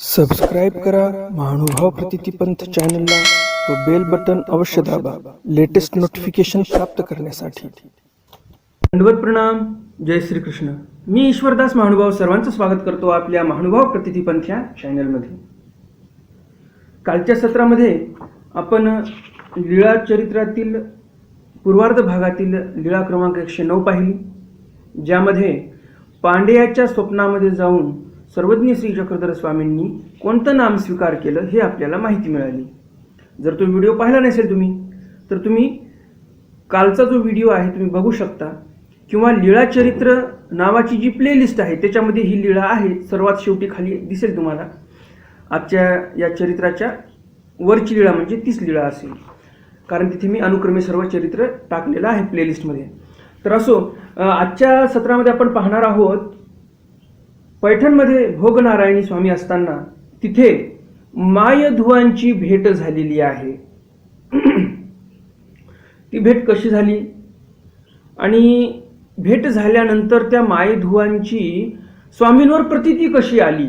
Subscribe करा महानुभाव प्रतितीपंथ चॅनलला व बेल बटन अवश्य दाबा लेटेस्ट नोटिफिकेशन प्राप्त करण्यासाठी. दंडवत प्रणाम जय श्रीकृष्ण. मी ईश्वरदास महानुभाव सर्वांचं स्वागत करतो आपल्या महानुभाव प्रतितीपंथ या चॅनलमध्ये कालच्या सत्रामध्ये आपण लीळा चरित्रातील पूर्वार्ध भागातील लीळा क्रमांक एकशे नऊ पाहिली ज्यामध्ये पांड्याच्या स्वप्नामध्ये जाऊन सर्वज्ञ श्री चक्रधर स्वामींनी कोणतं नाम स्वीकार केलं हे आपल्याला माहिती मिळाली. जर तो व्हिडिओ पाहिला नसेल तुम्ही तर तुम्ही कालचा जो व्हिडिओ आहे तुम्ही बघू शकता. किंवा लीळा चरित्र नावाची जी प्लेलिस्ट आहे त्याच्यामध्ये ही लीळा आहे सर्वात शेवटी खाली दिसेल तुम्हाला. आजच्या या चरित्राच्या वरची लीळा म्हणजे तीच लीळा असेल. कारण तिथे मी अनुक्रमे सर्व चरित्र टाकलेलं आहे प्लेलिस्टमध्ये. तर असो आजच्या सत्रामध्ये आपण पाहणार आहोत पैठणमध्ये भोगनारायणी स्वामी असताना तिथे मायधुवांची भेट झालेली आहे. ती भेट कशी झाली? आणि भेट झाल्यानंतर त्या मायधुवांची स्वामींवर प्रतिती कशी आली?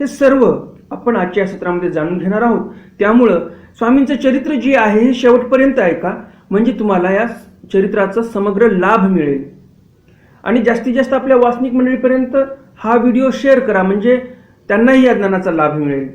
हे सर्व आपण आजच्या सत्रामध्ये जाणून घेणार आहोत. त्यामुळं स्वामींचं चरित्र जे आहे हे शेवटपर्यंत ऐका. म्हणजे तुम्हाला या चरित्राचा समग्र लाभ मिळेल. आणि जास्तीत जास्त आपल्या वासनिक मंडळीपर्यंत हा व्हिडिओ शेअर करा. म्हणजे त्यांनाही या ज्ञानाचा लाभ मिळेल.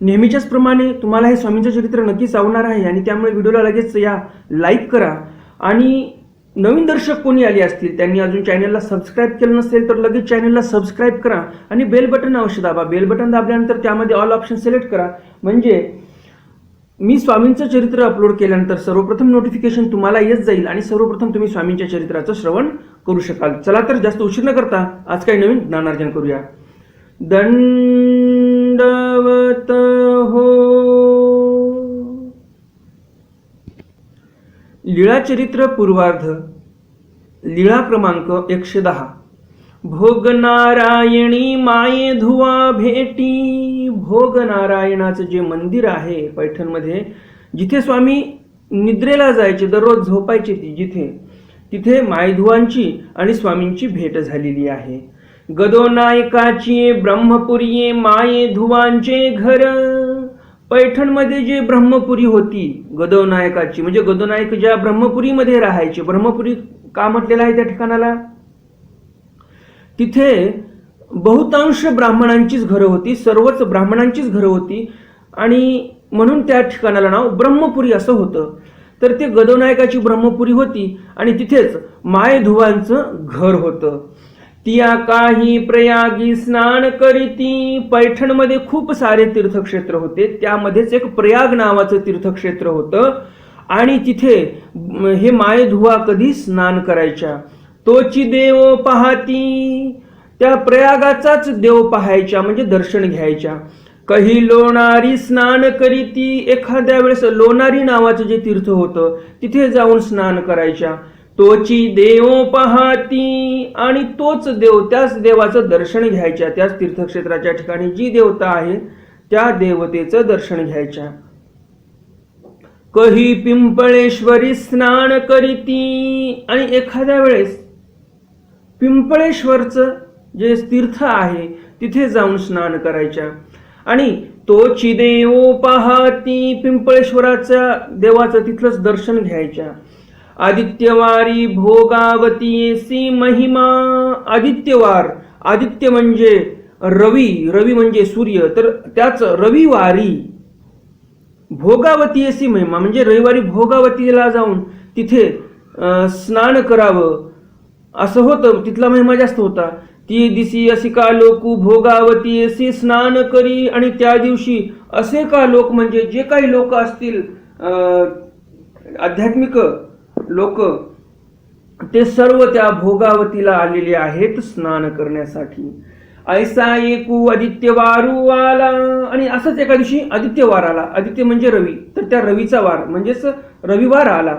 नेहमीच्याच प्रमाणे तुम्हाला हे स्वामींचं चरित्र नक्कीच आवणार आहे आणि त्यामुळे व्हिडिओला लगेच या लाईक करा. आणि नवीन दर्शक कोणी आले असतील त्यांनी अजून चॅनलला सबस्क्राईब केलं नसेल तर लगेच चॅनलला सबस्क्राईब करा आणि बेल बटन अवश्य दाबा. बेल बटन दाबल्यानंतर त्यामध्ये ऑल ऑप्शन सिलेक्ट करा. म्हणजे मी स्वामींचं चरित्र अपलोड केल्यानंतर सर्वप्रथम नोटिफिकेशन तुम्हाला येत जाईल आणि सर्वप्रथम तुम्ही स्वामींच्या चरित्राचं श्रवण करू शकाल. चला तर जास्त उशीर न करता आज काही नवीन ज्ञानार्जन करूया. दंडवत हो. लीळा चरित्र पूर्वार्ध. लीळा क्रमांक एकशे दहा. भोग नारायणी माये धुवा भेटी. भोग नारायणाचं जे मंदिर आहे पैठणमध्ये जिथे स्वामी निद्रेला जायचे दररोज झोपायचे ती जिथे तिथे मायधुवांची आणि स्वामींची भेट झालेली आहे. गदो नायकाची ब्रह्मपुरी माये धुवांचे घर. पैठणमध्ये जे ब्रह्मपुरी होती गदव नायकाची म्हणजे गदो नायक ज्या ब्रह्मपुरीमध्ये राहायचे ब्रह्मपुरी का म्हटलेलं आहे त्या ठिकाणाला? तिथे बहुतांश ब्राह्मणांचीच घरं होती सर्वच ब्राह्मणांचीच घरं होती. आणि म्हणून त्या ठिकाणाला नाव ब्रह्मपुरी असं होतं. तर ते गदोनायकाची ब्रह्मपुरी होती आणि तिथेच मायधुवांचं घर होतं. तिया काही प्रयागी स्नान करीती. पैठणमध्ये खूप सारे तीर्थक्षेत्र होते. त्यामध्येच एक प्रयाग नावाचं तीर्थक्षेत्र होतं. आणि तिथे हे मायधुवा कधी स्नान करायच्या? तोची देव पाहती. त्या प्रयागाचाच देव पाहायच्या म्हणजे दर्शन घ्यायच्या कही लोणारी स्नान करीती. एखाद्या वेळेस लोणारी नावाचं जे तीर्थ होतं तिथे जाऊन स्नान करायच्या तोची देव पाहती आणि तोच देव त्याच देवाचं दर्शन घ्यायच्या त्याच तीर्थक्षेत्राच्या ठिकाणी जी देवता आहे त्या देवतेचं दर्शन घ्यायच्या कही पिंपळेश्वरी स्नान करीती. आणि एखाद्या वेळेस पिंपळेश्वरचं जे तीर्थ आहे तिथे जाऊन स्नान करायच्या. आणि तो चिदेव पाहती पिंपळेश्वराच्या देवाचं तिथलंच दर्शन घ्यायच्या. आदित्यवारी भोगावती सी महिमा. आदित्यवार आदित्य म्हणजे रवी रवी म्हणजे सूर्य. तर त्याच रविवारी भोगावती सी महिमा म्हणजे रविवारी भोगावतीला जाऊन तिथे स्नान करावं. असं होतं तिथला महिमा जास्त होता. ती दिसी अशी का लोक भोगावती अशी स्नान करी आणि त्या दिवशी असे का लोक म्हणजे जे काही लोक असतील आध्यात्मिक लोक ते सर्व त्या भोगावतीला आलेले आहेत स्नान करण्यासाठी. ऐसा एकू आदित्य वारू आला. आणि असंच एका दिवशी आदित्य वार आला. आदित्य म्हणजे रवी. तर त्या रवीचा वार म्हणजेच रविवार आला.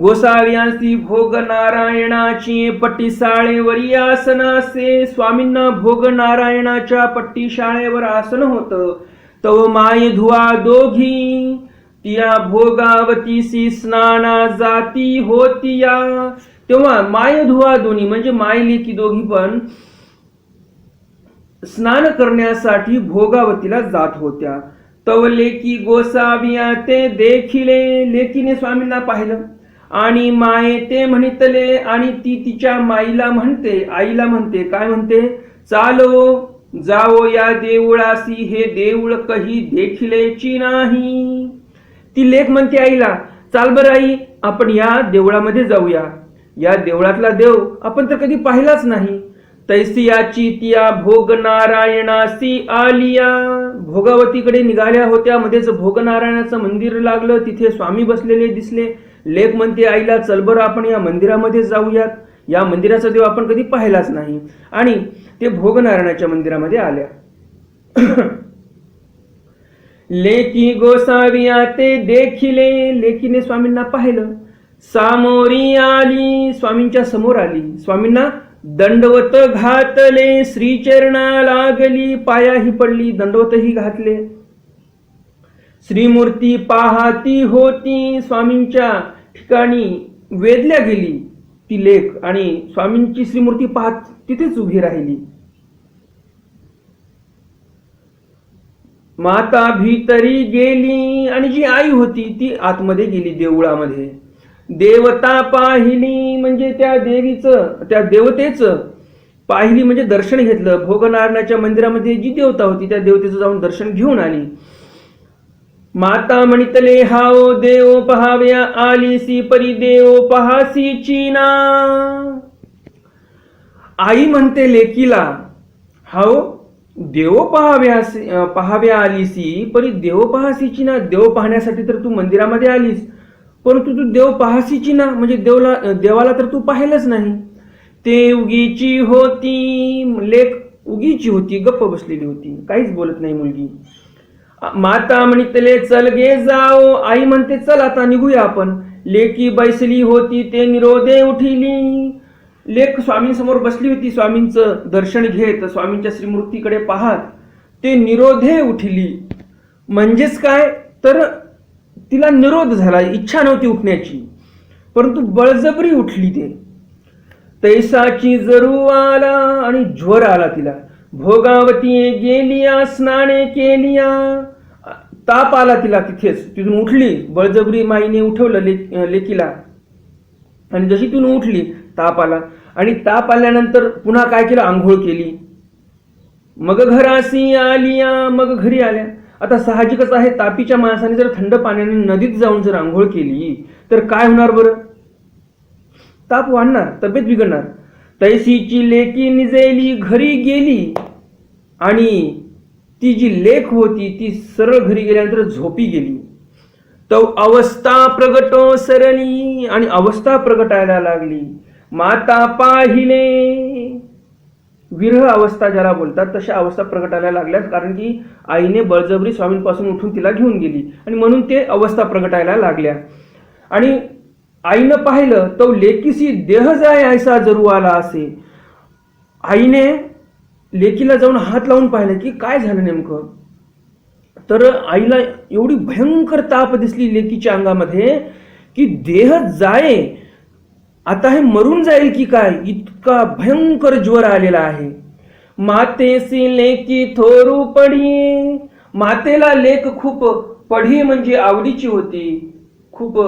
गोसाव्यांसी भोग नारायणाची पट्टी शाळेवर आसन असे स्वामींना भोग नारायणाच्या पट्टी शाळेवर आसन होतं. तव माय धुवा दोघी. तिया भोगावतीसी स्नाना जाती होतिया. तेव्हा माय धुवा दोन्ही म्हणजे माय लेकी दोघी पण स्नान करण्यासाठी भोगावतीला जात होत्या. तव लेकी गोसाविया ते देखिले लेकीने स्वामींना पाहिलं. आणि माये ते म्हणितले आणि ती तिच्या माईला म्हणते आईला म्हणते काय म्हणते? चालो जाओ या देऊळासी हे देऊळ कही देखिलेची नाही. ती लेख म्हणते आईला चाल बर आई आपण या देवळामध्ये जाऊया. या देवळातला देव आपण तर कधी पाहिलाच नाही. तैसियाची तिया भोग नारायणासी आलिया. भोगावतीकडे निघाल्या होत्या. मध्येच भोगनारायणाचं मंदिर लागलं. तिथे स्वामी बसलेले दिसले. लेख म्हणते आईला चल बरं आपण या मंदिरामध्ये जाऊयात. या मंदिराचा देव आपण कधी पाहिलाच नाही. आणि ते भोगनारायणाच्या मंदिरामध्ये आल्या. लेकी गोसाविया ते देखिले. लेकीने स्वामींना पाहिलं. सामोरी आली. स्वामींच्या समोर आली. स्वामींना दंडवत घातले श्रीचरणा लागली पायाही पडली दंडवतही घातले. श्रीमूर्ती पाहाती होती स्वामींच्या ठिकाणी वेदल्या गेली ती लेख आणि स्वामींची श्रीमूर्ती पाहत तिथेच उभी राहिली. माता भीतरी गेली आणि जी आई होती ती आतमध्ये गेली देवळामध्ये. देवता पाहिली म्हणजे त्या देवीचं त्या देवतेचं. पाहिली म्हणजे दर्शन घेतलं. भोगनारायणाच्या मंदिरामध्ये जी देवता होती त्या देवतेचं जाऊन दर्शन घेऊन आली. माता म्हणितले हाओ देव पहाव्या आलीसी परी देव पहासीची ना. आई म्हणते लेकीला हाओ देव पहाव्या पहाव्या आलीसी परी देव पहासीची ना. देव पाहण्यासाठी तर तू मंदिरामध्ये आलीस. परंतु तू देव पाहसीची ना म्हणजे देवला देवाला तर तू पाहिलंच नाही. ते उगीची होती लेख उगीची होती गप्प बसलेली होती. काहीच बोलत नाही मुलगी. माता म्हणितले चल गे जाओ. आई म्हणते चल आता निघूया आपण. लेकी बैसली होती ते निरोधे उठिली. लेख स्वामींसमोर बसली होती स्वामींचं दर्शन घेत स्वामींच्या श्रीमूर्तीकडे पाहत ते निरोधे उठिली. म्हणजेच काय? तर तिला निरोध झाला इच्छा नव्हती उठण्याची. परंतु बळजबरी उठली ते. तैसाची जरू आला आणि ज्वर आला तिला. भोगावती गेलिया स्नाने केलिया. ताप आला तिला तिथेच. तिथून उठली बळजबरी माईने उठवलं ले लेकीला. आणि जशी तिथून उठली ताप आला. आणि ताप आल्यानंतर पुन्हा काय केलं? आंघोळ केली. मग घरासी आलिया मग घरी आल्या. आता साहजिकच आहे तापीच्या माणसाने जर थंड पाण्याने नदीत जाऊन जर आंघोळ केली तर काय होणार बरं? ताप वाढणार तब्येत बिघडणार. तैसीची लेकी निजेली घरी गेली. आणि ती जी लेख होती ती सरळ घरी गेल्यानंतर झोपी गेली. तो अवस्था प्रगटो सरली आणि अवस्था प्रगटायला लागली. माता पाहिले विरह अवस्था ज्याला बोलतात तशा अवस्था प्रगटायला लागल्यात कारण की आईने बळजबरी स्वामींपासून उठून तिला घेऊन गेली आणि म्हणून ते अवस्था प्रगटायला लागल्या. आणि आईनं पाहिलं तो लेकीसी देह जाय ऐसा जरू आला असे. आईने लेकीला जाऊन हात लावून पाहिलं की काय झालं नेमकं? तर आईला एवढी भयंकर ताप दिसली लेकीच्या अंगामध्ये की देह जाये आता हे मरून जाईल की काय? इतका भयंकर ज्वर आलेला आहे. मातेसी लेकी थोरू पडी मातेला लेख खूप पढी म्हणजे आवडीची होती. खूप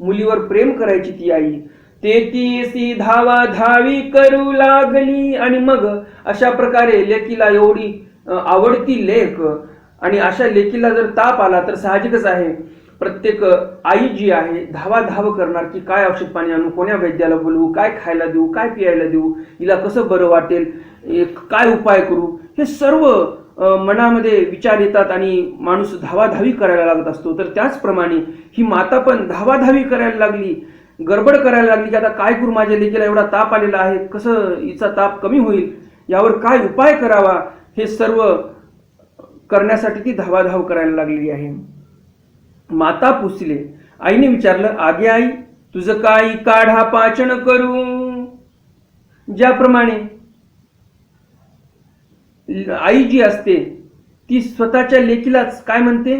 मुलीवर प्रेम करायची ती आई. ते ती धावा धावी करू लागली. आणि मग अशा प्रकारे लेकीला एवढी आवडती लेख. आणि अशा लेकीला जर ताप आला तर साहजिकच आहे. प्रत्येक आई जी आहे धावा धाव करणार की काय औषध पाणी आणू कोण्या वैद्याला बोलवू काय खायला देऊ काय पियायला देऊ हिला कसं बरं वाटेल काय उपाय करू हे सर्व मनामध्ये विचार येतात आणि माणूस धावाधावी करायला लागत असतो. तर त्याचप्रमाणे ही माता पण धावाधावी करायला लागली गडबड करायला लागली की आता काय करू माझ्या लेकीला एवढा ताप आलेला आहे कसं हिचा ताप कमी होईल यावर काय उपाय करावा हे सर्व करण्यासाठी ती धावाधाव करायला लागलेली आहे. माता पुसले. आईने विचारलं आगे आई तुझं काय? काढा पाचन करू. ज्याप्रमाणे आई जी असते ती स्वतःच्या लेकीलाच काय म्हणते?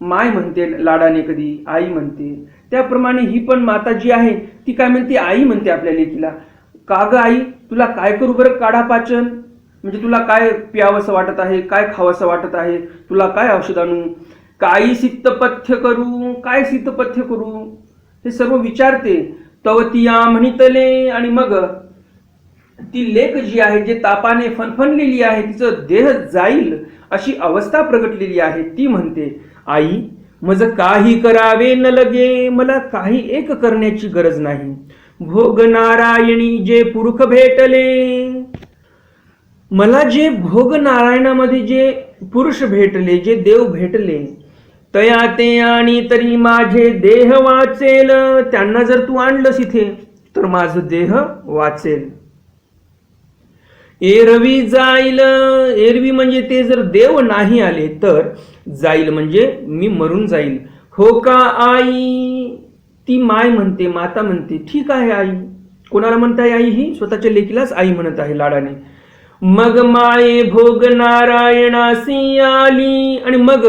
माय म्हणते लाडाने कधी आई म्हणते. त्याप्रमाणे ही पण माता जी आहे ती काय म्हणते? आई म्हणते आपल्या लेकीला. का गं आई तुला काय करू बरं? काढा पाचन. म्हणजे तुला काय प्यावंसं वाटत आहे? काय खावंसं वाटत आहे? तुला काय औषध आणू? काही सिद्धपथ्य करू काय सिद्धपथ्य करू? हे सर्व विचारते. तव तिया म्हणितले आणि मग ती लेख जी आहे जे तापाने फनफनलेली आहे तिचं देह जाईल अशी अवस्था प्रगटलेली आहे ती म्हणते आई मज काही करावे न लगे मला काही एक करण्याची गरज नाही. भोग नारायणी जे पुरुख भेटले मला जे भोग नारायणामध्ये जे पुरुष भेटले जे देव भेटले तया ते आणि तरी माझे देह वाचेल. त्यांना जर तू आणलंस इथे तर माझं देह वाचेल. एरवी जाईल. एरवी म्हणजे ते जर देव नाही आले तर जाईल म्हणजे मी मरून जाईल. हो का आई? ती माय म्हणते माता म्हणते ठीक आहे आई. कोणाला म्हणताय आई ही? स्वतःच्या लेकीलाच आई म्हणत आहे लाडाने. मग माये भोग नारायणासी आली आणि मग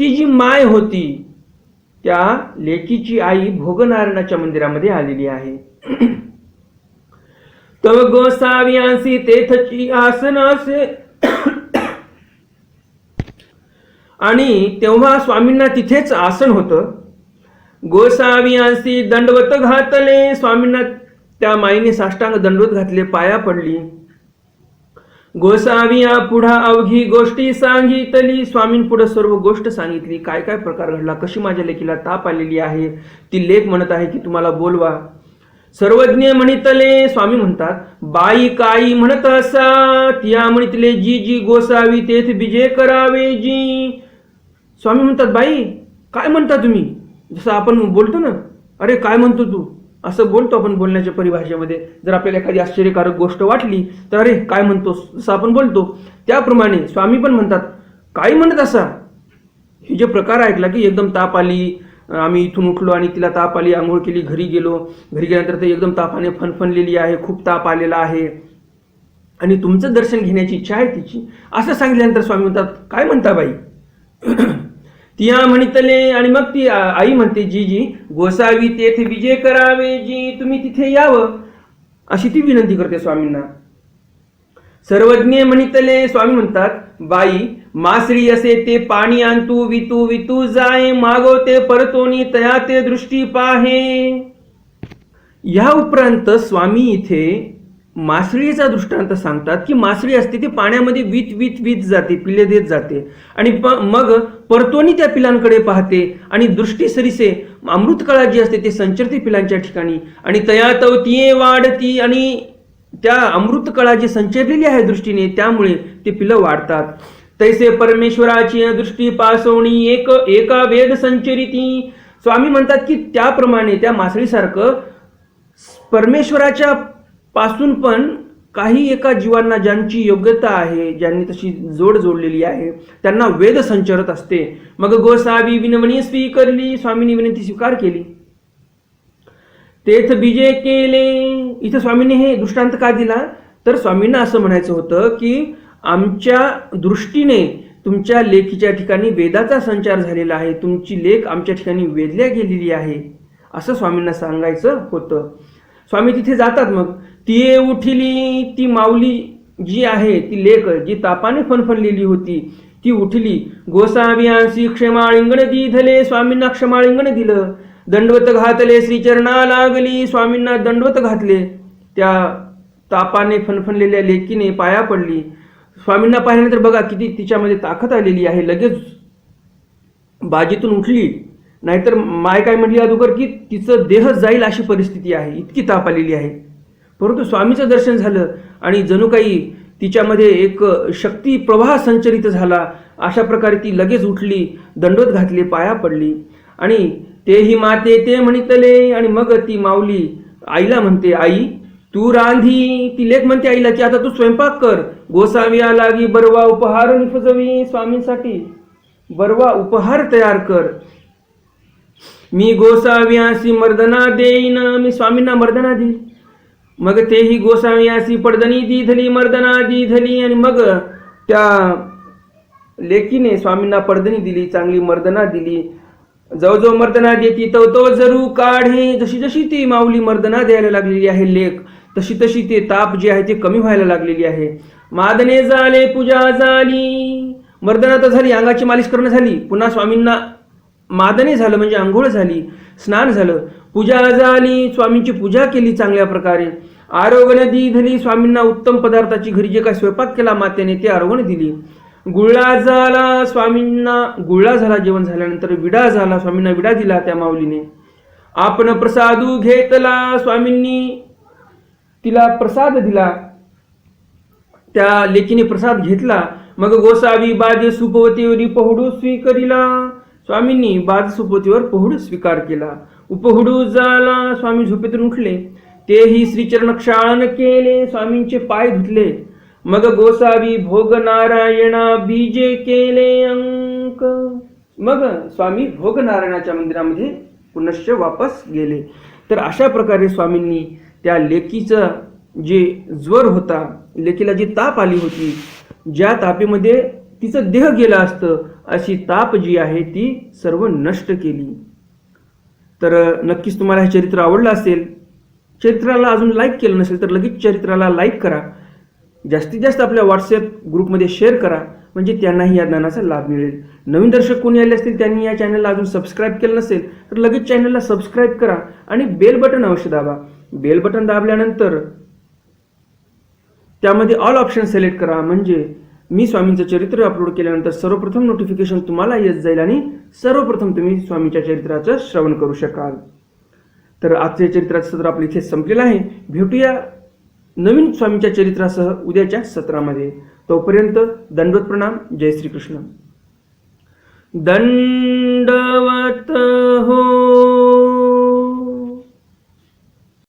ती जी माय होती त्या लेकीची आई भोगनारायणाच्या मंदिरामध्ये आलेली आहे. तव गोसाव्यांसी तेथची आसन असे. आणि तेव्हा स्वामींना तिथेच आसन होतं. गोसाव्यांसी दंडवत घातले. स्वामींना त्या माईने साष्टांग दंडवत घातले पाया पडली. गोसाविया पुढा अवघी गोष्टी सांगितली. स्वामींपुढे सर्व गोष्ट सांगितली. काय काय प्रकार घडला? कशी माझ्या लेखीला ताप आलेली आहे? ती लेख म्हणत आहे की तुम्हाला बोलवा. सर्वज्ञ म्हणितले स्वामी म्हणतात बाई काई म्हणत असा तिया म्हणितले जी जी गोसावी तेथ बिजे करावे जी. स्वामी म्हणतात बाई काय म्हणता तुम्ही? जसं आपण बोलतो ना अरे काय म्हणतो तू? असं बोलतो आपण बोलण्याच्या परिभाषेमध्ये. जर आपल्याला एखादी आश्चर्यकारक गोष्ट वाटली तर अरे काय म्हणतोस जसं आपण बोलतो त्याप्रमाणे स्वामी पण म्हणतात काय म्हणत असा? हे जे प्रकार ऐकला की एकदम ताप आली आम्ही इथून उठलो आणि तिला ताप आली आंघोळ केली घरी गेलो. घरी गेल्यानंतर ते एकदम तापाने फनफनलेली आहे खूप ताप आलेला आहे. आणि तुमचं दर्शन घेण्याची इच्छा आहे तिची. असं सांगितल्यानंतर स्वामी म्हणतात काय म्हणता बाई? तिया म्हणितले आणि मग ती आई म्हणते जी जी गोसावी तेथे विजय करावे जी तुम्ही तिथे यावं अशी ती विनंती करते स्वामींना. सर्वज्ञ म्हणितले स्वामी म्हणतात बाई मासरी असे ते पाणी आणतू वितू वितू जाय मागवते परतोनी तया ते दृष्टी पाहे. या उपरांत स्वामी इथे मासळीचा दृष्टांत सांगतात की मासळी असते ती पाण्यामध्ये वीत वीत वीत जाते पिले देत जाते. आणि प- मग परतोनी त्या पिलांकडे पाहते आणि दृष्टी सरीसे अमृतकळा जी असते ते संचरते पिलांच्या ठिकाणी आणि तया तवतीये वाढती आणि त्या अमृतकळा जी संचरलेली आहे दृष्टीने त्यामुळे ते पिलं वाढतात. तैसे परमेश्वराची दृष्टी पासवणी एक एका वेद संचरिती. स्वामी म्हणतात की त्याप्रमाणे त्या मासळीसारखं परमेश्वराच्या पासून पण काही एका जीवांना ज्यांची योग्यता आहे ज्यांनी तशी जोड जोडलेली आहे त्यांना वेद संचरत असते. मग गोसावी विनवणी स्वीकारली स्वामींनी विनंती स्वीकार केली. तेथ बीजे केले. इथं स्वामींनी हे दृष्टांत का दिला? तर स्वामींना असं म्हणायचं होतं की आमच्या दृष्टीने तुमच्या लेखीच्या ठिकाणी वेदाचा संचार झालेला आहे. तुमची लेख आमच्या ठिकाणी वेधल्या गेलेली आहे. असं स्वामींना सांगायचं होतं. स्वामी तिथे जातात मग. ती उठली ती माऊली जी आहे ती लेख जी तापाने फनफनलेली होती ती उठली. गोसावियांशी क्षमाळिंगण दिधले स्वामींना क्षमाळिंगण दिलं. दंडवत घातले श्रीचरणा लागली स्वामींना दंडवत घातले. त्या तापाने फनफनलेल्या लेकीने पाया पडली. स्वामींना पाहिल्यानंतर बघा किती तिच्यामध्ये ताकद आलेली आहे. लगेच बाजीतून उठली. नाहीतर माय काय म्हणली अगोदर की तिचं देह जाईल अशी परिस्थिती आहे इतकी ताप आलेली आहे. परंतु स्वामीचं दर्शन झालं आणि जणू काही तिच्यामध्ये एक शक्ती प्रवाह संचरित झाला अशा प्रकारे ती लगेच उठली दंडोत घातली पाया पडली. आणि तेही माते ते म्हणितले आणि मग ती माऊली आईला म्हणते आई तू रांधी. ती लेख म्हणते आईला की आता तू स्वयंपाक कर. गोसाविया लागी बरवा उपहार निफजवी स्वामींसाठी. बरवा उपहार तयार कर. मी गोसाव्यासी मर्दना देईन मी स्वामींना मर्दना देईन मग तेही गोसाव्यासी पडदनी दिधली मर्दना दिधली आणि मग त्या लेकीने स्वामींना पडदणी दिली चांगली मर्दना दिली. जवळजवळ मर्दना देती तो तो जरू काढे. जशी जशी ती माऊली मर्दना द्यायला लागलेली आहे लेख तशी तशी ते ताप जे आहे ते कमी व्हायला लागलेली आहे. मादने झाले पूजा झाली. मर्दना तर झाली अंगाची मालिश करणं झाली. पुन्हा स्वामींना मादने झालं म्हणजे आंघोळ झाली स्नान झालं पूजा झाली स्वामींची पूजा केली चांगल्या प्रकारे. आरोग्य दिली स्वामींना उत्तम पदार्थाची घरी जे काय स्वयंपाक केला मातेने ते आरोग्य दिली. गुळा झाला स्वामींना गुळा झाला जेवण झाल्यानंतर विडा झाला स्वामींना विडा दिला त्या माऊलीने. आपण प्रसादू घेतला स्वामींनी. तिला प्रसाद दिला. त्या लेकीने प्रसाद घेतला. मग गोसावी बाजे सुपवतीवरी पहुडू स्वीकरिला. स्वामींनी बाज सुपोतीवर पहुड स्वीकार केला. उपहुडू झाला स्वामी झोपेतून उठले. तेही श्रीचरण क्षाळन केले स्वामींचे पाय धुतले. मग गोसावी भोग नारायणा बीजे केले अंक. मग स्वामी भोग नारायणाच्या मंदिरामध्ये पुनश्च वापस गेले. तर अशा प्रकारे स्वामींनी त्या लेकीचं जे ज्वर होता लेकीला जी ताप आली होती ज्या तापेमध्ये तिचं देह गेलं असतं अशी ताप जी आहे ती सर्व नष्ट केली. तर नक्कीच तुम्हाला हे चरित्र आवडलं असेल. चरित्राला अजून लाईक केलं नसेल तर लगेच चरित्राला लाईक करा. जास्तीत जास्त आपल्या व्हॉट्सअप ग्रुपमध्ये शेअर करा. म्हणजे त्यांनाही या ज्ञानाचा लाभ मिळेल. नवीन दर्शक कोणी आले असतील त्यांनी या चॅनलला अजून सबस्क्राईब केलं नसेल तर लगेच चॅनलला सबस्क्राईब करा आणि बेल बटन अवश्य दाबा. बेल बटन दाबल्यानंतर त्यामध्ये ऑल ऑप्शन सिलेक्ट करा. म्हणजे मी स्वामींचं चरित्र अपलोड केल्यानंतर सर्वप्रथम नोटिफिकेशन तुम्हाला येत जाईल आणि सर्वप्रथम तुम्ही स्वामीच्या चरित्राचं श्रवण करू शकाल. तर आजचे चरित्राचं सत्र आपलं इथे संपलेलं आहे. भेटूया नवीन स्वामीच्या चरित्रासह उद्याच्या सत्रामध्ये. तोपर्यंत दंडवत प्रणाम. जय श्रीकृष्ण. दंडवत हो